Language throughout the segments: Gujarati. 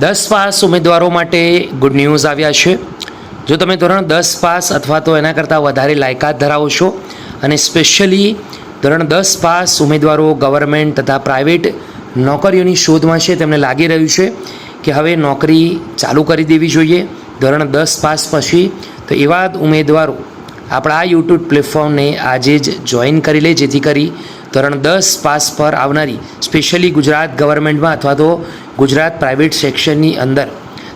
દસ પાસ ઉમેદવારો માટે ગુડ ન્યૂઝ આવ્યા છે. જો તમે ધોરણ દસ પાસ અથવા તો એના કરતાં વધારે લાયકાત ધરાવો છો અને સ્પેશિયલી ધોરણ દસ પાસ ઉમેદવારો ગવર્મેન્ટ તથા પ્રાઇવેટ નોકરીઓની શોધમાં છે, તેમને લાગી રહ્યું છે કે હવે નોકરી ચાલુ કરી દેવી જોઈએ ધોરણ દસ પાસ પછી. તો એવા જ ઉમેદવારો આપણા આ યુટ્યુબ પ્લેટફોર્મને આજે જ જોઈન કરી લે, જેથી કરી ધોરણ દસ પાસ પર આવનારી સ્પેશિયલી ગુજરાત ગવર્મેન્ટમાં અથવા તો ગુજરાત પ્રાઇવેટ સેક્શનની અંદર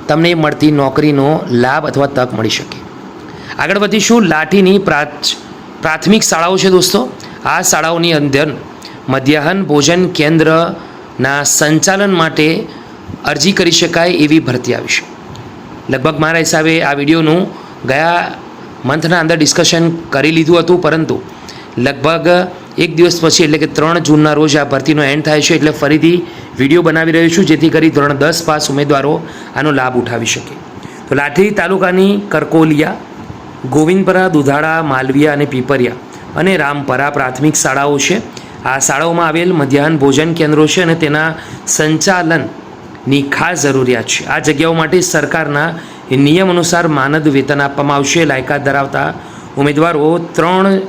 તમને મળતી નોકરીનો લાભ અથવા તક મળી શકે. આગળ વધીશું લાઠીની પ્રાથમિક શાળાઓ છે દોસ્તો. આ શાળાઓની અંદર મધ્યાહન ભોજન કેન્દ્રના સંચાલન માટે અરજી કરી શકાય એવી ભરતી આવી લગભગ મારા હિસાબે આ વિડીયોનું ગયા મંથના અંદર ડિસ્કશન કરી લીધું હતું, પરંતુ લગભગ એક દિવસ પછી, એટલે કે ત્રણ જૂનના રોજ આ ભરતીનો એન્ડ થાય છે, એટલે ફરીથી વીડિયો બનાવી રહ્યો છું, જેથી કરી ધોરણ દસ પાસ ઉમેદવારો આનો લાભ ઉઠાવી શકે. તો લાઠી તાલુકાની કરકોલિયા, ગોવિંદપરા, દુધાળા, માલવિયા અને પીપરિયા અને રામપરા પ્રાથમિક શાળાઓ છે. આ શાળાઓમાં આવેલ મધ્યાહન ભોજન કેન્દ્રો છે અને તેના સંચાલનની ખાસ જરૂરિયાત છે. આ જગ્યાઓ માટે સરકારના નિયમ અનુસાર માનદ વેતન આપવામાં આવશે. લાયકાત ધરાવતા ઉમેદવારો ત્રણ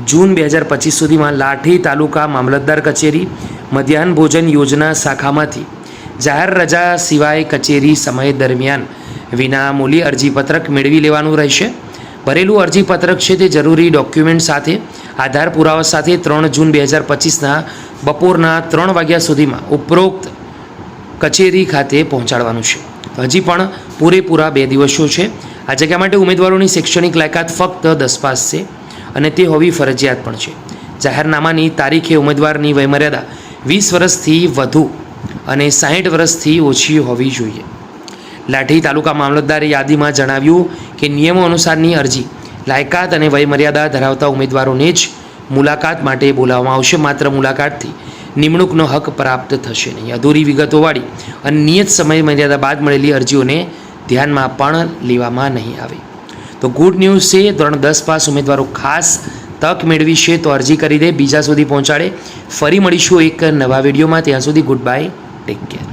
જૂન બે હજાર પચીસ સુધીમાં લાઠી તાલુકા મામલતદાર કચેરી, મધ્યાહન ભોજન યોજના શાખામાંથી જાહેર રજા સિવાય કચેરી સમય દરમિયાન વિનામૂલ્ય અરજીપત્રક મેળવી લેવાનું રહેશે. ભરેલું અરજીપત્રક છે તે જરૂરી ડોક્યુમેન્ટ સાથે, આધાર પુરાવા સાથે ત્રણ જૂન બે હજાર પચીસના બપોરના ત્રણ વાગ્યા સુધીમાં ઉપરોક્ત કચેરી ખાતે પહોંચાડવાનું છે. હજી પણ પૂરેપૂરા બે દિવસો છે. આ જગ્યા માટે ઉમેદવારોની શૈક્ષણિક લાયકાત ફક્ત દસ પાસ છે. અને તે હોવી ફરજિયાત પણ છે. જાહેરનામાની તારીખે ઉમેદવારની વયમર્યાદા વીસ વર્ષથી વધુ અને સાહીઠ વર્ષથી ઓછી હોવી જોઈએ. લાઠી તાલુકા મામલતદારી યાદીમાં જણાવ્યું કે નિયમો અનુસારની અરજી, લાયકાત અને વયમર્યાદા ધરાવતા ઉમેદવારોને જ મુલાકાત માટે બોલાવવામાં આવશે. માત્ર મુલાકાતથી નિમણૂકનો હક પ્રાપ્ત થશે નહીં. અધૂરી વિગતોવાળી અને નિયત સમય મર્યાદા બાદ મળેલી અરજીઓને ધ્યાનમાં પણ લેવામાં નહીં આવે. તો ગુડ ન્યૂઝ છે. ધોરણ દસ પાસ ઉમેદવારો ખાસ તક મેળવી છે તો અરજી કરી દે. બીજા સુધી પહોંચાડે. ફરી મળીશું એક નવા વિડીયોમાં. ત્યાં સુધી ગુડ બાય ટેક કેર